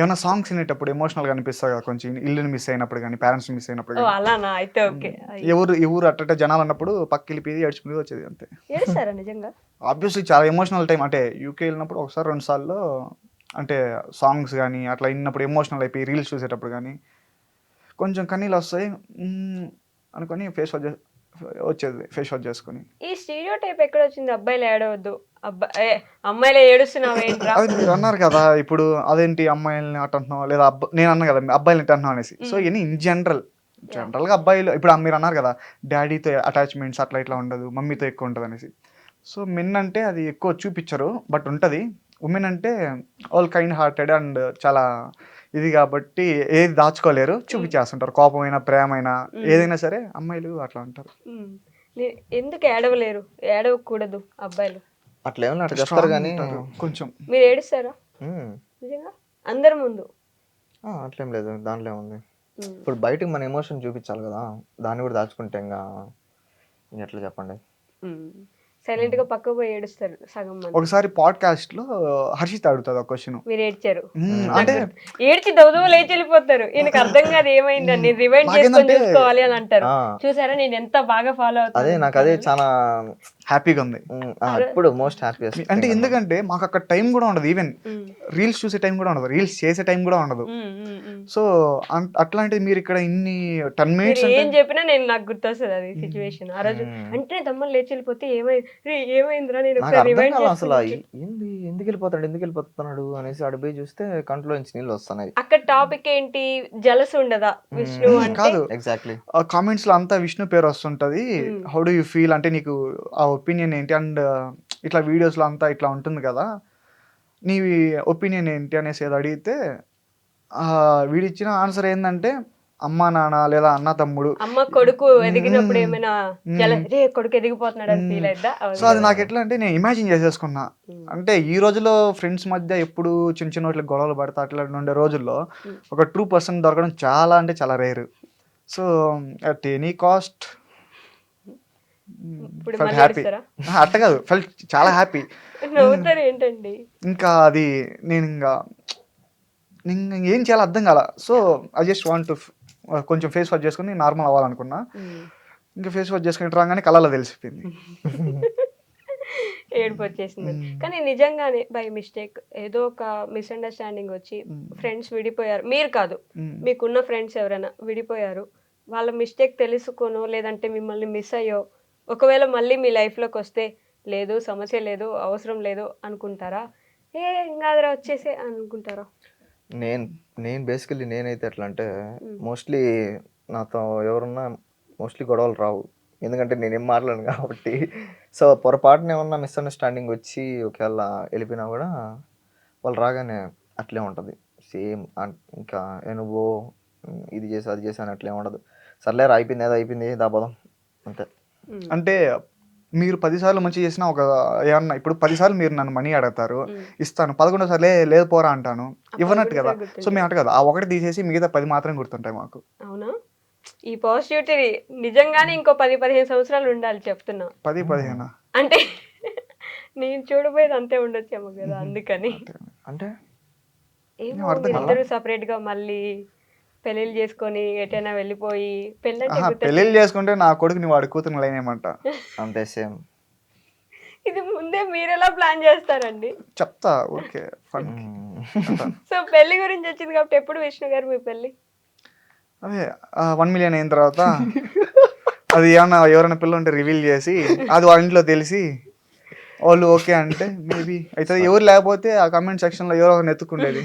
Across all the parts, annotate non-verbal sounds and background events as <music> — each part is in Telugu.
ఏమైనా సాంగ్స్ వినేటప్పుడు ఎమోషనల్గా అనిపిస్తుంది కదా కొంచెం ఇల్లుని మిస్ అయినప్పుడు కానీ పేరెంట్స్ మిస్ అయినప్పుడు ఓ కానీ. అలానా? అయితే ఓకే. ఎవరు ఎవరు అట్ట జనాలు అన్నప్పుడు పక్క వెళ్ళిపోయి ఏడ్చుకునేది వచ్చేది అంతే. ఏడుస్తారా నిజంగా? ఆబ్వియస్లీ చాలా ఎమోషనల్ టైం అంటే యూకే వెళ్ళినప్పుడు ఒకసారి రెండు సార్లు అంటే సాంగ్స్ కానీ అట్లా విన్నప్పుడు ఎమోషనల్ అయిపోయి రీల్స్ చూసేటప్పుడు కానీ కొంచెం కన్నీళ్ళు వస్తాయి మ్మ్ అనుకొని ఫేస్ వాష్ వచ్చేది ఫేస్ వాష్ చేసుకొని. ఈ స్టీరియో టైప్ ఎక్కడ వచ్చింది? అబ్బాయిలు ఏడవద్దు. అబ్బాయి అమ్మాయిలు ఏడుస్తున్నావు ఏంట్రా? అది మీరు అన్నారు కదా ఇప్పుడు అదేంటి అమ్మాయిల్ని అట్ట అంటున్నావు? లేదా అబ్బా నేను అన్నా కదా అబ్బాయిల్ని ఇట్ట అంటున్నావు అనేసి. సో ఇవన్నీ ఇన్ జనరల్ జనరల్గా అబ్బాయిలు ఇప్పుడు మీరు అన్నారు కదా డాడీతో అటాచ్మెంట్స్ అట్లా ఇట్లా ఉండదు మమ్మీతో ఎక్కువ ఉంటుంది అనేసి సో మెన్ అంటే అది ఎక్కువ చూపించరు బట్ ఉంటుంది. ఉమెన్ అంటే ఆల్ కైండ్ హార్టెడ్ అండ్ చాలా ఇది కాబట్టి ఏది దాచుకోలేరు చూపించేస్తుంటారు. కోపమైన ప్రేమైనా ఏదైనా సరే అమ్మాయిలు అట్లా. నే- ఎందుకు ఏడవలేరు? ఏడవకూడదు అబ్బాయిలు. అట్లా ఏమన్నా అట్లా చెప్తారు కానీ కొంచెం. మీరు ఏడుస్తారా? నిజంగా? అందరి ముందు. ఆ, అట్లేం లేదు. దాంట్లో ఏముంది. ఇప్పుడు బయటకు మన ఎమోషన్ చూపించాలి కదా. దాన్ని కూడా దాచుకుంటే ఇంకా ఇంక ఎట్లా చెప్పండి? సైలెంట్గా పక్క పోయి ఏడుస్తారు సగం మంది. ఒకసారి పాడ్కాస్ట్లో హర్షిత్ అడుగుతుంది ఒక క్వశ్చన్ మీరు ఏడ్చారు. అంటే ఏడ్చి దౌదవ లేచి వెళ్ళిపోతారు. ఈయనకు అర్థం కాదు ఏమైంది అని. రివైండ్ చేసుకొని చూసుకోవాలి అని అంటారు. చూసారా? నేను ఎంత బాగా ఫాలో అదే అవుతాను నాకు అదే చాలా హ్యాపీగా ఉంది. ఇప్పుడు మోస్ట్ హ్యాపీయెస్ట్ అంటే ఎందుకంటే మాకు అక్కడ టైం కూడా ఉండదు. ఈవెన్ రీల్స్ చూసే టైం కూడా ఉండదు. రీల్స్ చేసే టైం కూడా ఉండదు. సో అట్లాంటిది మీరు ఇక్కడ ఇన్ని టెన్ మినిట్స్ ఏం చెప్పినా నేను నాకు గుర్తొస్తుంది అది సిచ్యువేషన్ ఆ రోజు. అంటే తమ్ముడు లేచి వెళ్ళిపోతే ఏమైంది రే, ఏమైందిరా? నేను నాకు ఒకసారి అర్థం రివైండ్ కాదు అసలు ఏంది ఎందుకు వెళ్ళిపోతాడు ఎందుకు వెళ్ళిపోతున్నాడు అనేసి అటు పోయి చూస్తే కంట్లో నుంచి నీళ్ళు వస్తున్నాయి. అక్కడ టాపిక్ ఏంటి? జలస్ ఉండదా విష్ణు మ్మ్. అంటే? కాదు. ఎగ్జాక్ట్లీ కామెంట్స్లో అంతా విష్ణు పేరు వస్తుంటది. Hmm. How do you feel అంటే నీకు ఆ ఒపీనియన్ ఏంటి? అండ్ ఇట్లా వీడియోస్లో అంతా ఇట్లా ఉంటుంది కదా. నీ ఒపీనియన్ ఏంటి? అనేసి ఏదో అడిగితే ఆ వీడిచ్చిన ఆన్సర్ ఏంటంటే అమ్మ నాన్న లేదా అన్న తమ్ముడు. అమ్మ కొడుకు ఎదిగినప్పుడు. ఏమైనా రే కొడుకు ఎదిగిపోతున్నాడు అని ఫీల్ అయిద్దా? సో అది నాకు ఎట్లా అంటే నేను ఇమాజిన్ చేసేసుకున్నా. అంటే ఈ రోజులో ఫ్రెండ్స్ మధ్య ఎప్పుడు చిన్న చిన్న వాటికి గొడవలు పడతా అట్లా ఉండే రోజుల్లో. ఒక ట్రూ పర్సన్ దొరకడం చాలా అంటే చాలా rare so at any cost felt happy? అట్ట కాదు ఫెల్ట్ చాలా హ్యాపీ <laughs> నవ్వుతారు ఏంటండి? ఇంకా అది నేను ఇంకా నేను ఏం చేయాలో అర్థం కాల. So I just want to కొంచెం ఫేస్ వాష్ చేసుకుని నార్మల్ అవ్వాలనుకున్నా. ఇంకా ఫేస్ వాష్ చేసుకుని రాగానే కళ్ళలో తెలిసిపోయింది. <laughs> ఏడుపు వచ్చేసింది. కానీ నిజంగానే బై మిస్టేక్ ఏదో ఒక మిస్అండర్స్టాండింగ్ వచ్చి ఫ్రెండ్స్ విడిపోయారు. మీరు కాదు. మీకున్న ఫ్రెండ్స్ ఎవరైనా విడిపోయారు. వాళ్ళ మిస్టేక్ తెలుసుకోనో లేదంటే మిమ్మల్ని మిస్ అయ్యో ఒకవేళ మళ్ళీ మీ లైఫ్లోకి వస్తే లేదు సమస్య లేదు అవసరం లేదు అనుకుంటారా? ఏ ఇంకాదరా వచ్చేసే అనుకుంటారా? నేను నేను బేసికలీ నేనైతే ఎట్లా అంటే మోస్ట్లీ నాతో ఎవరున్నా మోస్ట్లీ గొడవలు రావు. ఎందుకంటే నేనేం మాట్లాడను కాబట్టి. సో పొరపాటున ఏమన్నా మిస్అండర్స్టాండింగ్ వచ్చి ఒకవేళ వెళ్ళిపోయినా కూడా వాళ్ళు రాగానే అట్లే ఉంటుంది. సేమ్ ఇంకా నువ్వు ఇది చేసి అది చేసి అని అట్లే ఉండదు. సర్లేరు అయిపోయింది ఏదో అయిపోయింది దాబోదాం అంతే. అంటే మీరు పదిసార్లు మంచి చేసినా ఒక ఏమన్నా ఇప్పుడు పదిసార్లు మీరు నన్ను మనీ అడుగుతారు. ఇస్తాను. పదకొండో సార్లు "లే- లేదు పోరా అంటాను. ఇవ్వనట్టు కదా. సో మేము అట్ట కదా ఆ ఒకటి తీసేసి మిగతా పది మాత్రం గుర్తుంటాయి మాకు. అవునా? ఈ పాజిటివిటీ నిజంగానే ఇంకో పది పదిహేను సంవత్సరాలు ఉండాలి చెప్తున్నా. పది పదిహేను? అంటే నేను చూడబోయేది అంతే ఉండొచ్చేమో కదా అందుకని. అంటే మీరిద్దరు సపరేట్గా మళ్ళీ పెళ్ళిళ్ళు చేసుకొని ఎటైనా వెళ్ళిపోయి గుర్తొచ్చింది. పెళ్ళిళ్ళు చేసుకుంటే నా కొడుకుని వాడి కూతురు లేనేమంట <laughs> అంతే సేమ్. ఇది ముందే మీరెలా ప్లాన్ చేస్తారండి? చెప్తా ఓకే ఫన్. <laughs> సో పెళ్ళి గురించి వచ్చింది కాబట్టి ఎప్పుడు విష్ణు గారు మీ పెళ్ళి అదే వన్ మిలియన్ అయిన తర్వాత అది ఏమన్నా ఎవరైనా పిల్లలు ఉంటే రివీల్ చేసి అది వాళ్ళ ఇంట్లో తెలిసి వాళ్ళు ఓకే అంటే మేబీ. అయితే ఎవరు లేకపోతే ఆ కమెంట్ సెక్షన్లో ఎవరో ఒకరిని ఎత్తుకుండేది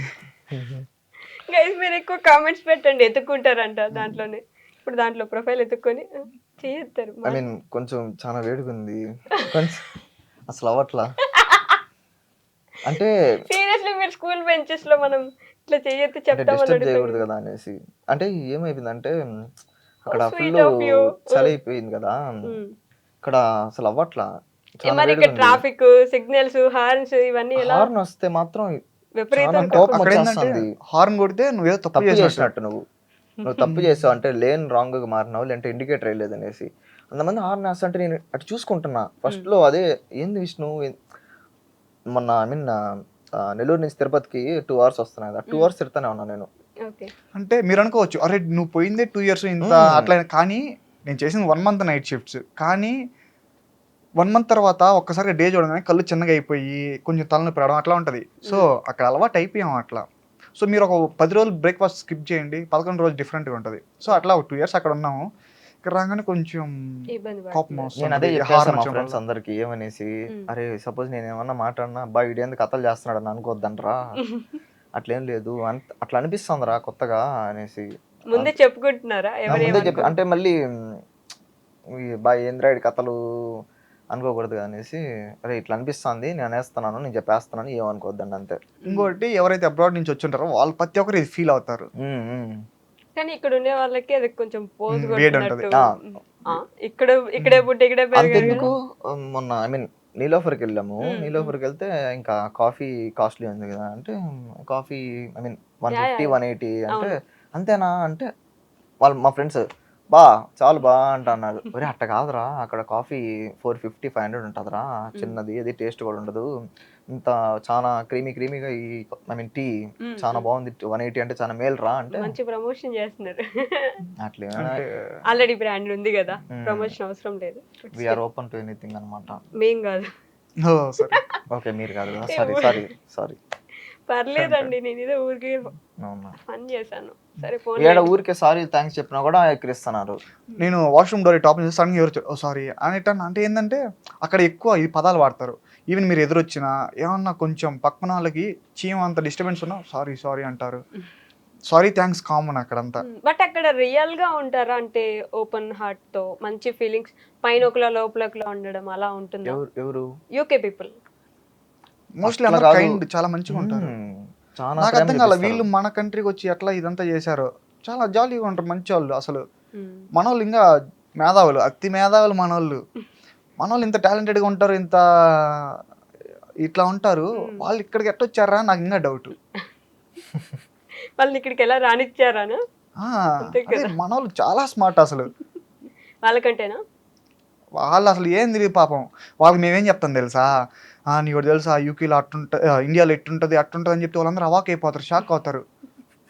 <laughs> గైస్ మీరు ఎక్కువ కామెంట్స్ పెట్టండి. ఎత్తుక్కుంటారంట దాంట్లోనే. ఇప్పుడు దాంట్లో ప్రొఫైల్ ఎత్తుక్కొని ఆ, చేయొత్తారు ఐ మీన్ కొంచెం చాలా వేడిగుంది కొంచెం అసలు అవ్వట్లా? అంటే సీరియస్లీ మీరు స్కూల్ బెంచెస్లో మనం ఇట్లా చేయొద్దు చెప్తామని చేయకూడదు కదా అనేసి. అంటే ఏమైపోయిందంటే అక్కడ ఫుల్. చలి అయిపోయింది కదా. ఇక్కడ అసలు అవ్వట్లా? మరి ఇక్కడ ట్రాఫిక్ సిగ్నల్స్ హార్న్స్ ఇవన్నీ హార్న్ వస్తే మాత్రం విపరీతం కోపం వచ్చేస్తుంది హార్న్ కొడితే నువ్వేదో తప్పు తప్పు చేసినట్టు చేసినట్టు నువ్వు. నువ్వు తప్పు <laughs> చేసావు అంటే లేన్ రాంగ్గా మారినావు లేదంటే ఇండికేటర్ వేయలేదు అనేసి. అంతమంది హార్న్ వేస్తుంటే నేను అటు చూసుకుంటున్నా. ఫస్ట్లో అదే ఏంది విష్ణు? మొన్న ఐ మీన్ నెల్లూరు నుంచి తిరుపతికి టూ అవర్స్ వస్తున్నాయి కదా. టూ అవర్స్ తిరుగుతానే ఉన్నా నేను. ఓకే అంటే మీరు అనుకోవచ్చు అరే నువ్వు పోయిందే టూ ఇయర్స్ ఇంత మ్మ్. అట్లా కానీ నేను చేసింది వన్ మంత్ నైట్ షిఫ్ట్స్ కానీ వన్ మంత్ తర్వాత ఒక్కసారి డే చూడగానే కళ్ళు చిన్నగా అయిపోయి కొంచెం తలనొప్పి రావడం అట్లా ఉంటుంది. సో అక్కడ అలవాటు అయిపోయాం అట్లా. సో మీరు ఒక పది రోజులు బ్రేక్ఫాస్ట్ స్కిప్ చేయండి పదకొండు రోజులు డిఫరెంట్గా ఉంటుంది. సో అట్లా ఒక టూ ఇయర్స్ అక్కడ ఉన్నాము. ఇక్కడ రాగానే కొంచెం ఇబ్బంది కోపం. నేను అదే ఫ్రెండ్స్. అందరికి ఏమనేసి. అరే సపోజ్ నేను ఏమన్నా మాట్లాడినా అబ్బా వీడేందుకు కథలు చేస్తున్నాడు అని అనుకోవద్దంట్రా <laughs> అట్లేం లేదు. అంత అట్లా అనిపిస్తుందిరా కొత్తగా అనేసి. ముందే చెప్పుకుంటున్నారా? ముందే చెప్పి అంటే మళ్ళీ మ్, ఈ బా ఏంద్రాయుడు కథలు? అనుకోకూడదు అనేసి అరే ఇట్లా అనిపిస్తుంది నేను అనేస్తున్నాను నేను చెప్పేస్తున్నాను ఏమనుకోవద్దండి అంతే. ఇంకోటి ఎవరైతే అబ్రాడ్ నుంచి వచ్చి ఉంటారో వాళ్ళు ప్రతి ఒక్కరు ఇది ఫీల్ అవుతారు. కానీ ఇక్కడ ఉండే వాళ్ళకి అది కొంచెం పోజ్ ఇక్కడ ఇక్కడే పుట్టి ఇక్కడే అంతెందుకు? మొన్న ఐ మీన్ నీలోఫర్కి వెళ్ళాము. నీలోఫర్కి వెళ్తే ఇంకా కాఫీ కాస్ట్లీ ఉంది కదా అంటే coffee I mean one fifty. One eighty అంటే. అంతేనా? అంటే వాళ్ళు మా ఫ్రెండ్స్ బా చాలు బా అంటున్నారు ఒరే అట్ట కాదురా అక్కడ coffee four fifty five hundred ఉంటుందిరా. చిన్నది అది టేస్ట్ కూడా ఉండదు. ఇంత చాలా క్రీమీ క్రీమీగా ఈ ఐ మీన్ టీ చాలా. బాగుంది. వన్ ఎయిటీ అంటే చాలా మేలు రా అంటే? మంచి ప్రమోషన్ చేస్తున్నారు. అట్లే అంటే ఆల్రెడీ బ్రాండ్ ఉంది కదా. ప్రమోషన్ అవసరం లేదు. వీఆర్ ఓపెన్ టు ఎనీథింగ్ అనమాట మేం కాదు. ఓ, సరే. ఓకే మీరు కాదు సారీ సారీ సారీ పర్లేదండి నేను ఇదే ఊరికి పని చేశాను ఫోన్ ఏడ ఊరికే సారీ థ్యాంక్స్ చెప్పినా కూడా ఎక్కిరిస్తున్నారు. నేను వాష్రూమ్ డోర్ టాప్ సడన్గా ఎవరు ఓ సారీ అనేటన్నా అంటే ఏంటంటే అక్కడ ఎక్కువ ఈ పదాలు వాడతారు. ఈవెన్ మీరు ఎదురొచ్చినా ఏమన్నా కొంచెం పక్కన వాళ్ళకి చీమ అంత డిస్టర్బెన్స్ ఉన్నా సారీ సారీ అంటారు. సారీ థ్యాంక్స్ కామన్ అక్కడంతా. బట్ అక్కడ రియల్గా ఉంటారా? అంటే ఓపెన్ హార్ట్తో మంచి ఫీలింగ్స్ పైన ఒకలా లోపల ఒకలా ఉండడం అలా ఉంటుందా? ఎవరు ఎవరు? యూకే పీపుల్ మోస్ట్లీ చాలా మంచిగా ఉంటారు. చాలా నాకు అర్థం కాలే. వీళ్ళు మన కంట్రీకి వచ్చి ఎట్లా ఇదంతా చేశారు. చాలా జాలీగా ఉంటారు మంచి వాళ్ళు అసలు మనోళ్ళు ఇంకా మేధావులు అతి మేధావులు మనోళ్ళు. మనోళ్ళు ఇంత talented గా ఉంటారు ఇంత ఇట్లా ఉంటారు. వాళ్ళు ఇక్కడికి ఎట్టొచ్చారా నాకు ఇంకా డౌట్ <laughs> వాళ్ళని ఇక్కడికి ఎలా కదా. మనోళ్ళు చాలా స్మార్ట్ అసలు. <laughs> వాళ్ళకంటేనా? వాళ్ళు అసలు ఏం తెలియదు పాపం. వాళ్ళకి మేమేం చెప్తాం తెలుసా? ఆ, నీకు తెలుసా? యూకేలో అట్టుంట ఇండియాలో ఎట్టుంటది అట్టుంటది అని చెప్తే వాళ్ళందరూ అవాక్ అయిపోతారు షాక్ అవుతారు.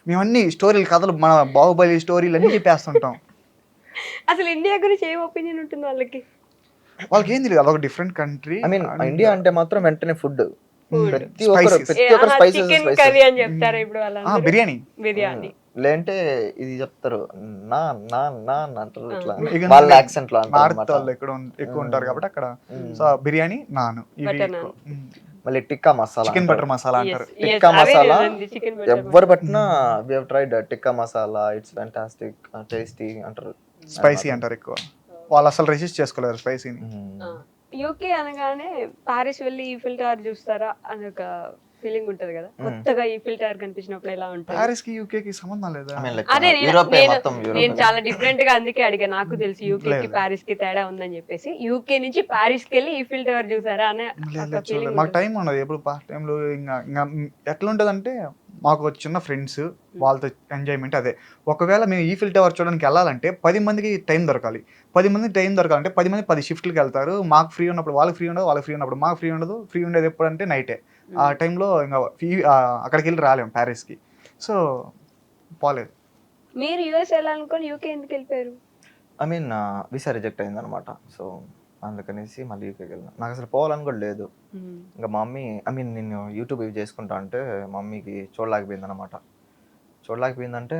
మేమన్నీ స్టోరీలు కథలు మన బాహుబలి స్టోరీలు అన్నీ చెప్పేస్తుంటాం. అసలు ఇండియా గురించి ఏం ఒపీనియన్ ఉంటుంది వాళ్ళకి? వాళ్ళకి ఏం తెలియదు అదొక different country. I mean India అంటే మాత్రం వెంటనే ఫుడ్. ప్రతి ఒక్కరు. ప్రతి ఒక్కరు స్పైసెస్ చికెన్ కర్రీ అని చెప్తారా ఇప్పుడు వాళ్ళందరూ? బిర్యానీ. బిర్యానీ. లేదంటే ఇది చెప్తారు నా నా నా అంటారు ఇట్లా. వాళ్ళ యాక్సెంట్లో అంటారు నార్త్. వాళ్ళు ఎక్కువ ఉం- ఎక్కువ ఉంటారు కాబట్టి అక్కడ. సో బిర్యానీ నాను. మళ్ళీ టిక్కా మసాలా చికెన్. బటర్ మసాలా అంటారు. టిక్కా మసాలా ఎవరు పట్టినా we have tried tikka masala it's fantastic tasty అంటారు. స్పైసీ అంటారు ఎక్కువ. వాళ్ళు అసలు రెసిస్ట్ చేసుకోలేరు స్పైసీని. యూకే అనగానే పారిస్ వెళ్ళి ఈఫిల్ టవర్ చూస్తారా? అని ఒక ఫీలింగ్ ఉంటది కదా. కొత్తగా ఈఫిల్ టవర్ కనిపించినప్పుడు ఎలా ఉంటుంది? ప్యారిస్కి యూకే కి సంబంధం లేదా? అదే నేను- చాలా డిఫరెంట్గా అందుకే అడిగా. నాకు తెలిసి యూకే కి. పారిస్కి తేడా ఉందని చెప్పేసి. యూకే నుంచి పారిస్కి వెళ్ళి ఈఫిల్ టవర్ చూసారా అనే మాకు టైం ఉండదు. ఎప్పుడు పాస్ట్ టైంలో ఇంకా ఇంకా ఎట్లా ఉంటుంది అంటే మాకు చిన్న ఫ్రెండ్స్ వాళ్ళతో ఎంజాయ్మెంట్ అదే. ఒకవేళ మేము ఈ ఫిల్ టవర్ చూడడానికి వెళ్ళాలంటే పది మందికి టైం దొరకాలి. పది మందికి టైం దొరకాలంటే పది మంది పది షిఫ్ట్లకి వెళ్తారు. మాకు ఫ్రీ ఉన్నప్పుడు వాళ్ళకి ఫ్రీ ఉండదు వాళ్ళకి ఫ్రీ ఉన్నప్పుడు మాకు ఫ్రీ ఉండదు. ఫ్రీ ఉండేది ఎప్పుడు అంటే నైటే ఆ టైంలో ఇంకా ఫీ- ఆ, అక్కడికి వెళ్ళి రాలేము ప్యారిస్కి. సో పోలేదు. మీరు యుఎస్ వెళ్ళాలనుకొని యూకే ఎందుకు వెళ్ళిపోయారు? ఐ మీన్ వీసా రిజెక్ట్ అయింది అనమాట సో అందుకనేసి మళ్ళీ యూకేకి వెళ్ళిన. నాకు అసలు పోవాలని కూడా లేదు. ఇంకా మా మమ్మీ ఐ మీన్ నేను యూట్యూబ్ ఇవి చేసుకుంటా అంటే మా మమ్మీకి చూడలేకపోయింది అనమాట చూడలేకపోయిందంటే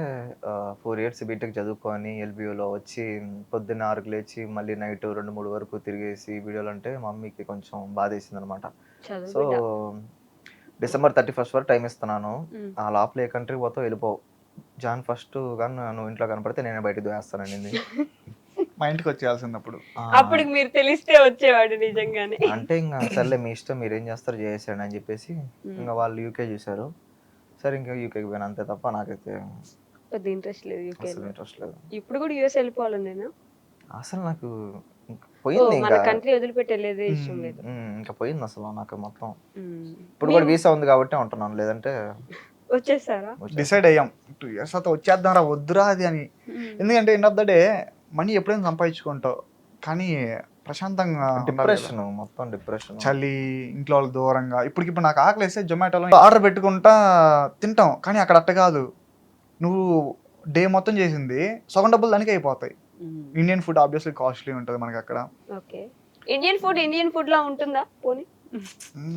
ఫోర్ ఇయర్స్ బీటెక్ చదువుకొని ఎల్బియూలో వచ్చి పొద్దున్న ఆరుకు లేచి మళ్ళీ నైట్ రెండు మూడు వరకు తిరిగేసి వీడియోలు అంటే మమ్మీకి కొంచెం బాధ వేసింది అనమాట సో. డిసెంబర్ థర్టీ ఫస్ట్ వరకు టైం ఇస్తున్నాను. ఆ లోపల ఏ కంట్రీ పోతావు వెళ్ళిపోవు జాన్ ఫస్ట్ కానీ నువ్వు ఇంట్లో కనపడితే నేనే బయటకు వేస్తానండి <laughs> మా ఇంటికి వచ్చేయాల్సింది అప్పుడు అప్పుడు మీరు తెలిస్తే వచ్చేవాడు నిజంగానే. అంటే ఇంకా సర్లే మీ <laughs> ఇష్టం మీరు ఏం చేస్తారో చేసేయండి అని చెప్పేసి ఇంకా వాళ్ళు యూకే చూశారు సరే ఇంకా యూకేకి పోయినా. అంతే తప్ప నాకైతే పెద్ద ఇంట్రెస్ట్ లేదు యూకే అసలు ఇంట్రెస్ట్ లేదు. ఇప్పుడు కూడా యూఎస్ వెళ్ళిపోవాలని నేను అసలు నాకు ఇంకా పోయింది మన ఇంకా. కంట్రీ వదిలిపెట్టేలేదే ఇష్టం లేదు. ఉమ్, ఇంకా పోయింది అసలు నాకు మొత్తం. ఇప్పుడు కూడా వీసా ఉంది కాబట్టి ఉంటున్నాను. లేదంటే వచ్చేసారా వచ్చేస్తా. డిసైడ్ అయ్యాం. టూ ఇయర్స్ తర్వాత వచ్చేద్దాం రా వద్దురా అది అని. ఎందుకంటే end of the day money ఎప్పుడైనా సంపాదించుకుంటావు. కానీ ప్రశాంతంగా. డిప్రెషన్ మొత్తం డిప్రెషన్. చలి ఇంట్లో వాళ్ళు దూరంగా. ఇప్పటికి ఇప్పుడు నాకు ఆకలి వేస్తే జొమాటోలో ఆర్డర్ పెట్టుకుంటా తింటాం కానీ అక్కడ అట్ట కాదు. నువ్వు డే మొత్తం చేసింది సగం డబ్బులు దానికి అయిపోతాయి. ఇండియన్ ఫుడ్ ఆబ్వియస్లీ కాస్ట్లీ ఉంటుంది మనకి అక్కడ okay. Indian food Indian food లా ఉంటుందా పోనీ?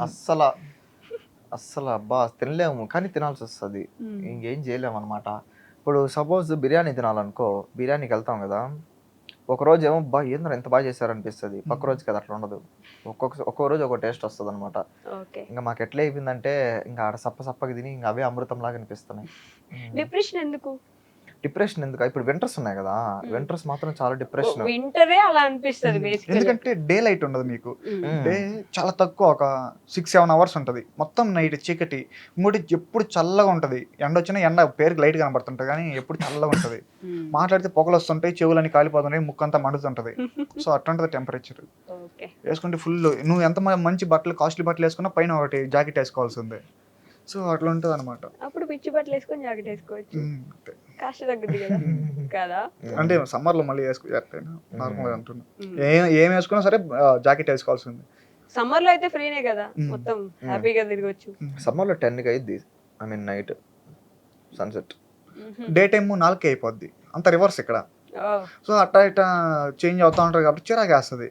అస్సలు అస్సలు అబ్బా తినలేము కానీ తినాల్సి వస్తుంది. ఇంకేం చేయలేము అనమాట ఇప్పుడు సపోజ్ బిర్యానీ తినాలనుకో బిర్యానీకి వెళ్తాం కదా. ఒక రోజు ఏమో బా ఏంద్ర ఎంత బాగా చేశారనిపిస్తుంది. పక్క రోజు కదా అట్లా ఉండదు. ఒక్కొక్క ఒక్కో రోజు ఒక టేస్ట్ వస్తుంది అనమాట ఇంకా మాకు ఎట్లా అయిపోయిందంటే ఇంకా ఆడ సప్ప సప్పకి తిని ఇంకా అవే అమృతం లాగా అనిపిస్తున్నాయి. డిప్రెషన్ ఎందుకు? డిప్రెషన్ ఎందుకు? ఇప్పుడు వింటర్స్ ఉన్నాయి కదా వింటర్స్ మాత్రం చాలా డిప్రెషన్. వింటరే అలా అనిపిస్తుంది ఎందుకంటే డే లైట్ ఉండదు మీకు. డే చాలా తక్కువ ఒక సిక్స్ సెవెన్ అవర్స్ ఉంటుంది. మొత్తం నైట్ చీకటి ఇంకోటి ఎప్పుడు చల్లగా ఉంటుంది. ఎండ వచ్చినా ఎండ పేరుకి లైట్ కనబడుతుంటుంది కానీ ఎప్పుడు చల్లగా ఉంటుంది. మాట్లాడితే పొగలు వస్తుంటాయి చెవులన్నీ కాలిపోతుంటాయి ముక్కంతా మండుతుంటది. <laughs> సో అట్టుంటది టెంపరేచర్. వేసుకుంటే ఫుల్ నువ్వు ఎంత మంచి బట్టలు కాస్ట్లీ బట్టలు వేసుకున్నా పైన ఒకటి జాకెట్ వేసుకోవాల్సిందే. సో అట్లా ఉంటుంది అనమాట అప్పుడు పిచ్చి బట్టలు వేసుకొని జాకెట్ వేసుకోవచ్చు. కాస్ట్ తగ్గుద్ది కదా కదా? అంటే సమ్మర్లో మళ్ళీ వేసుకో ఎట్లయినా నార్మల్ అంటున్నా. ఏం ఏం వేసుకున్నా సరే జాకెట్ వేసుకోవాల్సిందే. సమ్మర్లో అయితే ఫ్రీనే కదా మొత్తం హ్యాపీగా తిరగచ్చు. సమ్మర్లో టెన్కి అయింది I mean night sunset. Day time నాలుగే అయిపోద్ది అంత రివర్స్ ఇక్కడ. సో అట్టా ఇట్టా చేంజ్ అవుతా ఉంటారు కాబట్టి చిరాకు వేస్తుంది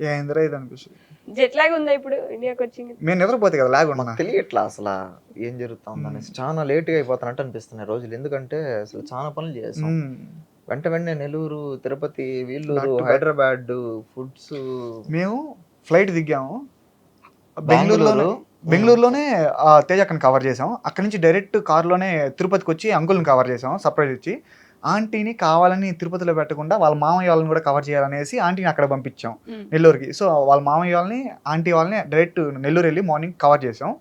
ఏందిరా ఇది అనిపిస్తుంది. జెట్ లాగ్ ఉందా ఇప్పుడు? ఇండియాకి వచ్చి మేము నిద్రపోతే కదా లాగ్ ఉన్నా తెలియట్లా అసలు ఏం జరుగుతా ఉందనేసి చాలా లేట్గా అయిపోతున్నట్టు అనిపిస్తున్నాయి రోజులు. ఎందుకంటే అసలు చాలా పనులు చేసాం. వెంట వెంటనే నెల్లూరు తిరుపతి వీళ్ళూరు. హైదరాబాద్ ఫుడ్స్. మేము ఫ్లైట్ దిగాము. బెంగళూరు? బెంగళూరులో బెంగళూరులోనే ఆ, తేజక్కని కవర్ చేసాం అక్కడి నుంచి డైరెక్ట్ కార్లోనే తిరుపతికి వచ్చి అంకుల్ని కవర్ చేసాం సర్ప్రైజ్ ఇచ్చి. ఆంటీని కావాలని తిరుపతిలో పెట్టకుండా వాళ్ళ మామయ్య వాళ్ళని కూడా కవర్ చేయాలనేసి ఆంటీని అక్కడ పంపించాం నెల్లూరుకి. సో వాళ్ళ మామయ్య వాళ్ళని ఆంటీ వాళ్ళని డైరెక్ట్ నెల్లూరు వెళ్ళి మార్నింగ్ కవర్ చేసాం.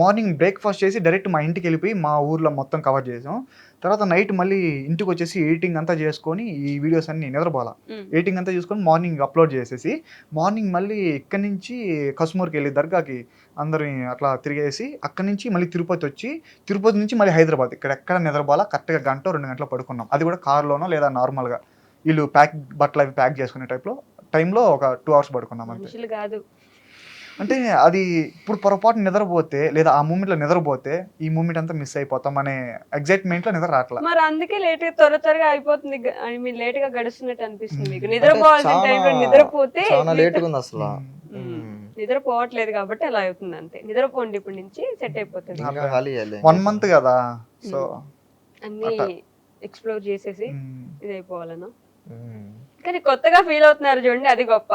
మార్నింగ్ బ్రేక్ఫాస్ట్ చేసి డైరెక్ట్ మా ఇంటికి వెళ్ళిపోయి మా ఊర్లో మొత్తం కవర్ చేసాం. తర్వాత నైట్ మళ్ళీ ఇంటికి వచ్చేసి ఎడిటింగ్ అంతా చేసుకొని ఈ వీడియోస్ అన్ని నిద్రపోలా ఎడిటింగ్ అంతా చూసుకొని మార్నింగ్ అప్లోడ్ చేసేసి మార్నింగ్ మళ్ళీ ఇక్కడి నుంచి కస్మూర్కి వెళ్ళి దర్గాకి అందరిని అట్లా తిరిగేసి అక్కడి నుంచి మళ్ళీ తిరుపతి వచ్చి తిరుపతి నుంచి మళ్ళీ హైదరాబాద్. ఇక్కడ ఎక్కడ నిద్రపోలా కరెక్ట్గా గంట రెండు గంటలు పడుకున్నాం. అది కూడా కార్లోనో లేదా నార్మల్గా. వీళ్ళు ప్యాక్ బట్టలు అవి ప్యాక్ చేసుకునే టైప్లో టైంలో ఒక టూ అవర్స్ పడుకున్నాం అంతే. కాదు. అంటే అది ఇప్పుడు పొరపాటు నిద్రపోతే లేదా ఆ మూమెంట్లో నిద్రపోతే ఈ మూమెంట్ అంతా మిస్ అయిపోతాం అనే ఎగ్జైట్మెంట్లో నిద్ర రావట్లా మరి అందుకే లేట్గా త్వర త్వరగా అయిపోతుంది మీన్ లేట్గా గడుస్తున్నట్టు అనిపిస్తుంది మీకు. నిద్రపోవాల్సిన టైంలో నిద్రపోతే చాలా లేట్గా ఉంది అసలు. నిద్రపోవట్లేదు కాబట్టి అలా అవుతుంది అంతే. నిద్రపోండి ఇప్పటి నుంచి సెట్ అయిపోతుంది. వన్ మంత్ కదా. సో అన్ని ఎక్స్ప్లోర్ చేసేసి ఇది అయిపోవాలనా. కానీ కొత్తగా ఫీల్ అవుతున్నారు చూడండి అది గొప్ప.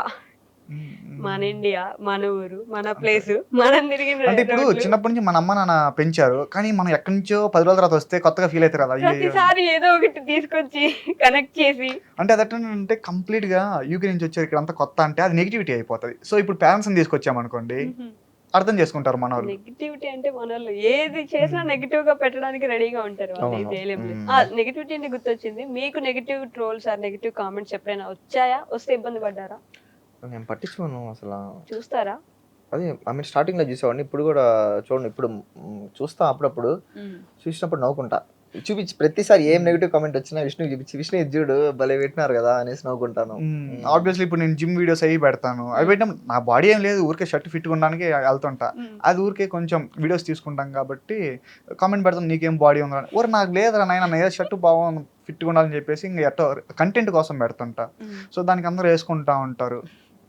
మన ఇండియా మన ఊరు మన ప్లేస్ మనం తిరిగిన అంటే ఇప్పుడు. చిన్నప్పటి నుంచి మన అమ్మ నాన్న పెంచారు. కానీ మనం ఎక్కడి నుంచో పది రోజుల తర్వాత వస్తే కొత్తగా ఫీల్ అవుతారు కదా. ప్రతిసారి ఏదో ఒకటి తీసుకొచ్చి కనెక్ట్ చేసి. అంటే అది అంటే కంప్లీట్గా యూకే నుంచి వచ్చారు ఇక్కడ అంతా కొత్త అంటే అది నెగిటివిటీ అయిపోతుంది. సో ఇప్పుడు పేరెంట్స్ తీసుకొచ్చామనుకోండి అర్థం చేసుకుంటారు మన వాళ్ళు నెగిటివిటీ అంటే మన వాళ్ళు ఏది చేసినా నెగిటివ్గా పెట్టడానికి రెడీగా ఉంటారు నెగిటివిటీ అంటే గుర్తొచ్చింది. మీకు negative trolls or negative comments ఎప్పుడైనా వచ్చాయా? వస్తే ఇబ్బంది పడ్డారా? నేను పట్టించుకోను అసలు. చూస్తారా? అదే ఐ మీన్ స్టార్టింగ్లో చూసేవాడిని ఇప్పుడు కూడా చూడండి ఇప్పుడు చూస్తా అప్పుడప్పుడు చూసినప్పుడు నవ్వుకుంటా. చూపించి ప్రతిసారి ఏం నెగిటివ్ కామెంట్ వచ్చినా విష్ణు చూపించి విష్ణు ఇది చూడు భలే పెట్టినారు కదా అనేసి నవ్వుకుంటాను. ఆబ్వియస్లీ ఇప్పుడు నేను జిమ్ వీడియోస్ అవి పెడతాను. అవి పెట్టిన నా బాడీ ఏం లేదు ఊరికే షర్ట్ ఫిట్ ఉండడానికి వెళ్తుంటా. అది ఊరికే కొంచెం వీడియోస్ తీసుకుంటాం కాబట్టి కామెంట్ పెడతాం నీకేం బాడీ ఉందా అని. ఊరు నాకు లేదురా నాయన నా ఏదో షర్ట్ బాగుంది ఫిట్గా ఉండాలని చెప్పేసి ఇంకా ఎట్టో కంటెంట్ కోసం పెడుతుంటా. సో దానికి అందరూ వేసుకుంటా ఉంటారు.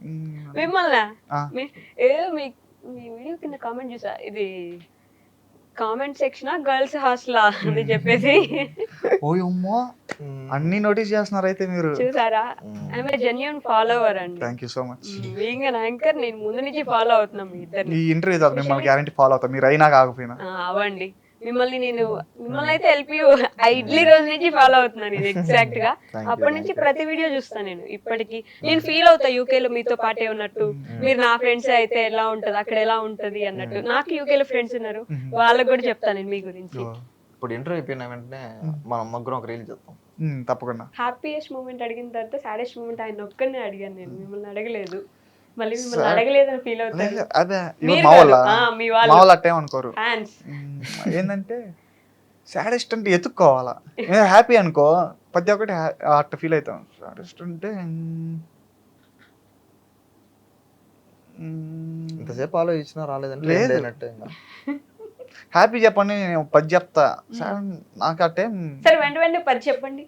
మిమ్మల్ని ఆ. ఏదో మీ మీ వీడియో కింద కామెంట్ చూసా. ఇది కామెంట్ సెక్షన్ గర్ల్స్ హాస్టల్ అని చెప్పేసి. ఓయమ్మో అన్ని నోటీస్ చేస్తున్నారు అయితే మీరు. చూసారా? ఐఎమ్ జెన్యున్ ఫాలోవర్ అండి. Thank you so much being an anchor నేను ముందు నుంచి ఫాలో అవుతున్నాం మీ ఇద్దరిని. ఈ ఇంటర్వ్యూ తర్వాత మిమ్మల్ని గ్యారంటీ ఫాలో అవుతాం. మీరు అయినా కాకపోయినా. ఆ, అవ్వండి. మిమ్మల్ని నేను మిమ్మల్ని అయితే ఎల్పి ఇడ్లీ రోజు నుంచి ఫాలో అవుతున్నాను ఇది ఎగ్జాక్ట్ <laughs> గా. అప్పటి నుంచి. ప్రతి వీడియో చూస్తాను నేను ఇప్పటికి. నేను ఫీల్ అవుతా యూకే లో మీతో పాటే ఉన్నట్టు. మీరు నా ఫ్రెండ్స్ అయితే ఎలా ఉంటది అక్కడ ఎలా ఉంటది అన్నట్టు. నాకు యూకే లో ఫ్రెండ్స్ ఉన్నారు. వాళ్ళకి కూడా చెప్తాను నేను మీ గురించి. ఇప్పుడు ఇంటర్వ్యూ అయిపోయిన వెంటనే మనం ముగ్గురం ఒక రీల్ చేద్దాం. మ్మ్, తప్పకుండా. హ్యాపీయెస్ట్ మూమెంట్ అడిగిన తర్వాత సాడెస్ట్ మూమెంట్ ఆయన ఒక్కనే అడిగాను నేను. మిమ్మల్ని అడగలేదు. మళ్ళీ మిమ్మల్ని అడగలేదని ఫీల్ అవుతాను అదే మా వాళ్ళ మీ వాళ్ళు. అట్టే అనుకోరు. ఏంటంటే సాడెస్ట్ అంటే ఎత్తుక్కోవాలా. నేను హ్యాపీ అనుకో ప్రతి ఒక్కటి అట్ట ఫీల్ అవుతాం. సాడెస్ట్ అంటే. ఇంతసేపు ఆలోచించినా రాలేదంటే లేదు. ఏం లేనట్టే ఇంకా. <laughs> హ్యాపీ చెప్పండి నేను పది చెప్తా. సార్ నాకు ఆ టైం సరే వెంట వెంటనే పది చెప్పండి.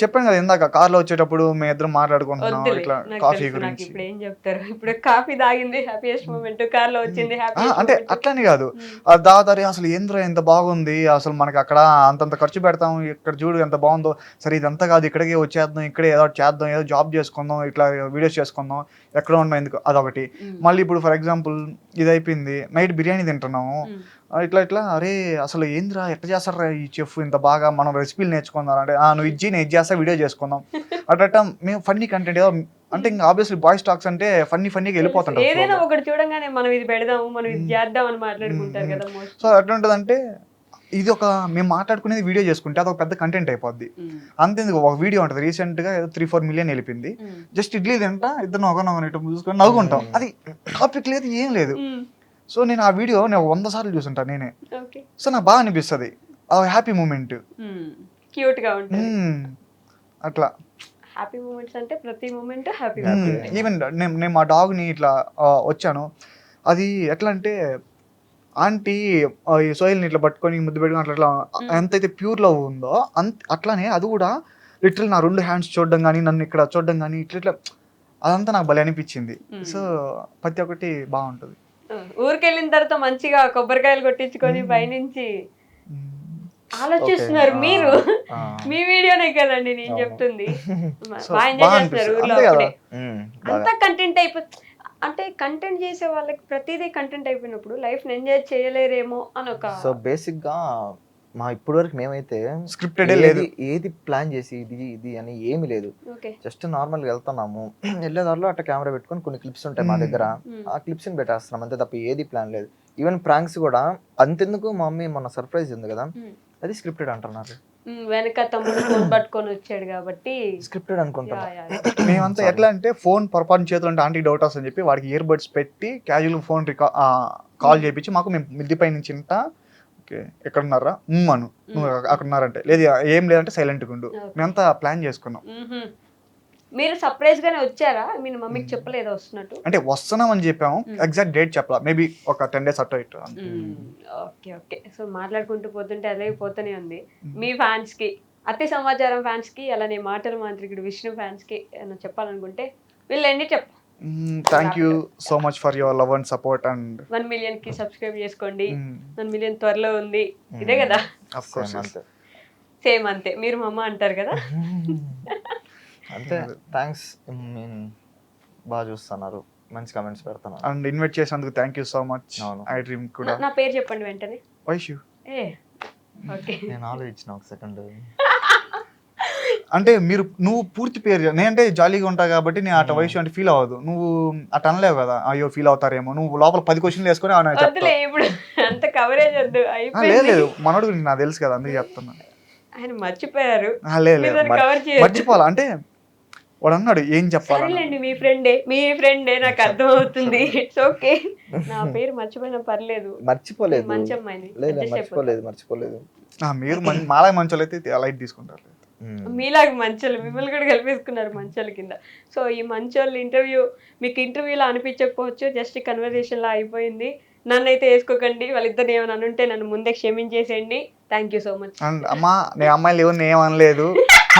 చెప్పాను కదా ఇందాక కార్లో వచ్చేటప్పుడు మేము ఇద్దరం మాట్లాడుకుంటున్నాం ఇట్లా కాఫీ గురించి. ఇప్పుడు ఏం చెప్తారు. ఇప్పుడు కాఫీ తాగింది హ్యాపీయెస్ట్ మూమెంట్ కార్లో వచ్చింది అంటే అట్లని కాదు. ఆ దాదారి అసలు ఏంద్ర ఎంత బాగుంది? అసలు మనకి అక్కడ అంతంత ఖర్చు పెడతాం ఇక్కడ చూడు ఎంత బాగుందో. సరే ఇదంతా కాదు ఇక్కడికే వచ్చేద్దాం ఇక్కడే ఏదో చేద్దాం ఏదో జాబ్ చేసుకుందాం ఇట్లా వీడియోస్ చేసుకుందాం. ఎక్కడ ఉన్నాం ఎందుకు? అదొకటి. మళ్ళీ ఇప్పుడు ఫర్ ఎగ్జాంపుల్ ఇది అయిపోయింది నైట్ బిర్యానీ తింటున్నాము. ఇట్లా ఇట్లా. అరే అసలు ఏందిరా ఎట్లా చేస్తారా ఈ చెఫ్? ఇంత బాగా మనం రెసిపీలు నేర్చుకుందాం అంటే "ఆ, నువ్వు ఇచ్చి నేను ఇది చేస్తా వీడియో చేసుకుందాం. <laughs> అట్లా మేము ఫన్నీ కంటెంట్ ఏదో అంటే ఇంకా ఆబ్వియస్లీ బాయ్స్ టాక్స్ అంటే ఫన్నీ ఫన్నీగా వెళ్ళిపోతుంటాం ఏదైనా ఒకటి చూడంగానే మనం ఇది పెడదాము మనం ఇది చేద్దాం అని మాట్లాడుకుంటారు కదా. సో అట్లా ఉంటుందంటే ఇది ఒక మేము మాట్లాడుకునేది వీడియో చేసుకుంటే అది ఒక పెద్ద కంటెంట్ అయిపోద్ది. అంతేందుకు ఒక వీడియో ఉంటుంది. రీసెంట్గా త్రీ ఫోర్ మిలియన్ వెళ్ళిపోయింది. జస్ట్ ఇడ్లీ తింటా ఇద్దరు ఇటు చూసుకొని నవ్వుకుంటాం. అది టాపిక్ లేదు ఏం లేదు. సో నేను ఆ వీడియో నేను వంద సార్లు చూసుంటా నేనే. సో నాకు బాగా అనిపిస్తుంది. ఆ హ్యాపీ మూమెంట్. క్యూట్గా ఉంటుంది. అట్లా. హ్యాపీ మూమెంట్స్ అంటే ప్రతి మూమెంట్ హ్యాపీ ఈవెన్ నేను నేను మా డాగ్ని ఇట్లా వచ్చాను. అది ఎట్లా అంటే ఆంటీ ఈ సోయిల్ని ఇట్లా పట్టుకొని ముద్దు పెట్టుకొని అట్లా అట్లా ఎంతైతే ప్యూర్ లవ్ ఉందో అంత అట్లానే అది కూడా లిటరల్ నా రెండు హ్యాండ్స్ చూడడం కానీ నన్ను ఇక్కడ చూడడం కానీ ఇట్లా ఇట్లా అదంతా నాకు భలే అనిపించింది. సో ప్రతి ఒక్కటి బాగుంటుంది. ఊరికి వెళ్ళిన తర్వాత మంచిగా కొబ్బరికాయలు కొట్టించుకొని పైనుంచి ఆలోచిస్తున్నారు. మీరు. మీ వీడియోనే కదండి నేను. చెప్తుంది <laughs> బాగా ఎంజాయ్ చేస్తున్నారు. ఊర్లో అంతే కంటెంట్ అయిపో అంటే కంటెంట్ చేసే వాళ్ళకి ప్రతిదీ కంటెంట్ అయిపోయినప్పుడు లైఫ్ ఎంజాయ్ చేయలేరేమో అని ఒక సో బేసిక్గా మా ఇప్పటి వరకు మేమైతే స్క్రిప్టెడ్ లేదు. ఏది ప్లాన్ చేసి ఇది ఇది అని ఏమీ లేదు. జస్ట్ నార్మల్గా వెళ్తున్నాము. <clears throat> వెళ్ళేదారిలో అట్లా కెమెరా పెట్టుకొని కొన్ని క్లిప్స్ ఉంటాయి మా Hmm. దగ్గర. Hmm. ఆ క్లిప్స్ని పెట్టేస్తున్నాం. అంతే తప్ప ఏది ప్లాన్ లేదు. ఈవెన్ ప్రాంక్స్ కూడా అంతెందుకు మా మమ్మీ మొన్న సర్ప్రైజ్ ఉంది కదా. Hmm. అది స్క్రిప్టెడ్ అంటున్నారు. వెనక తమ్ముడు ఫోన్ పట్టుకొని వచ్చాడు కాబట్టి స్క్రిప్టెడ్ యా. <clears throat> మేమంతా ఎట్లా అంటే ఫోన్ పొరపాటు చేతులు అంటే ఆంటీ డౌట్ వస్తుందని చెప్పి వాడికి ఇయర్ బడ్స్ పెట్టి క్యాజువల్ ఫోన్ రికా కాల్ చేయించి మాకు మేము మిద్ది పై నుంచి ఓకే. ఎక్కడ ఉన్నారా అను. నువ్వు అక్కడ ఉన్నారంటే లేదు ఏం లేదంటే సైలెంట్గా ఉండు. మేమంతా ప్లాన్ చేసుకున్నాం. మీరు సర్ప్రైజ్ గానే వచ్చారా? మీ మమ్మీకి చెప్పలేదా వస్తున్నట్టు? అంటే వస్తున్నాం అని చెప్పాము ఎగ్జాక్ట్ డేట్ చెప్పాలా. మేబీ ఒక టెన్ డేస్ అటు ఇటు. Okay okay. సో మాట్లాడుకుంటూ పోతుంటే అదే పోతూనే ఉంది. మీ ఫ్యాన్స్కి అతి సమాచారం ఫ్యాన్స్కి అలానే మాటల మాంత్రికుడు విష్ణు ఫ్యాన్స్కి చెప్పాలనుకుంటే వీళ్ళండి చెప్ thank you so much for your love and support and one మిలియన్కి subscribe చేసుకోండి. వన్ మిలియన్ త్వరలో ఉంది. ఇదే కదా? అఫ్ కోర్స్ అంతే. సేమ్ అంతే. మీరు మా అమ్మ అంటారు కదా? <laughs> అంతే. థ్యాంక్స్ బాగా చూస్తున్నారు. మంచి కమెంట్స్ పెడుతున్నారు. అండ్ ఇన్వైట్ చేసినందుకు thank you so much. I dream కూడా. నా- నా పేరు చెప్పండి వెంటనే. వైష్యూ ఏ? <laughs> ఓకే నేను ఆలోచించిన ఒక సెకండ్ అంటే మీరు నువ్వు పూర్తి పేరు నేనంటే జాలీగా ఉంటా కాబట్టి నేను అట్లా వయసు అంటే ఫీల్ అవ్వదు. నువ్వు అట్లా అనలేవు కదా. అయ్యో ఫీల్ అవుతారేమో. నువ్వు లోపల పది క్వశ్చన్లు వేసుకొని ఇప్పుడు అంత కవరేజ్ లేదు లేదు. మనోడు గురించి నాకు తెలుసు కదా అందుకే చెప్తున్నా. ఆయన మర్చిపోయారు. మర్చిపోవాలా? అంటే వాడు అన్నాడు ఏం చెప్పాలని సరేలేండి మీ ఫ్రెండే మీ ఫ్రెండే నాకు అర్థం అవుతుంది ఇట్స్ ఓకే నా పేరు మర్చిపోయినా పర్లేదు. మర్చిపోలేదు. మంచి అమ్మాయిని. మర్చిపోలేదు మర్చిపోలేదు. ఆ, మీరు మం- మాలాగా మంచోళ్ళు అయితే లైట్ తీసుకుంటారు. మీలాగా మంచోళ్ళు మిమ్మల్ని కూడా కలిపేసుకున్నారు మంచోళ్ళ కింద. సో ఈ మంచోళ్ళ ఇంటర్వ్యూ మీకు ఇంటర్వ్యూలో అనిపించకపోవచ్చు జస్ట్ కన్వర్జేషన్ లా అయిపోయింది. నన్ను అయితే వేసుకోకండి వాళ్ళిద్దరు ఏమైనా అనుంటే నన్ను ముందే క్షమించేసేయండి. Thank you so much. And అమ్మా నేను అమ్మాయిలు ఎవరిని ఏమనలేదు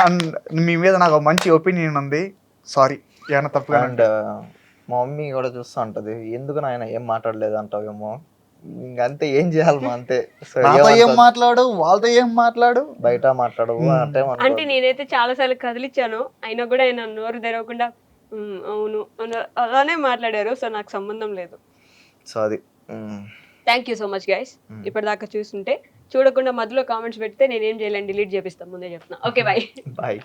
అండ్ మీ మీద నాకు ఒక మంచి ఒపీనియన్ ఉంది. సారీ ఏమైనా తప్పుగా అండ్ మా మమ్మీ కూడా చూస్తూ ఉంటది. ఎందుకు నాయన ఏం మాట్లాడలేదు అంటావేమో ఇంకంతే ఏం చేయాలి మా అంతే. నాతో ఏం? మాట్లాడు వాళ్ళతో ఏం మాట్లాడు? బయట మాట్లాడవు అంటే అంటే నేనైతే చాలా సార్లు కదిలిచ్చాను. అయినా కూడా ఆయన నోరు తెరవకుండా "ఉమ్, అవును అన- అలానే మాట్లాడారు. సో నాకు సంబంధం లేదు. సో అది ఉమ్. Thank you so much guys ఇప్పటిదాకా చూస్తుంటే చూడకుండా మధ్యలో కామెంట్స్ పెడితే నేనేం చేయలేను డిలీట్ చేపిస్తాను ముందే చెప్తున్నా. Okay bye bye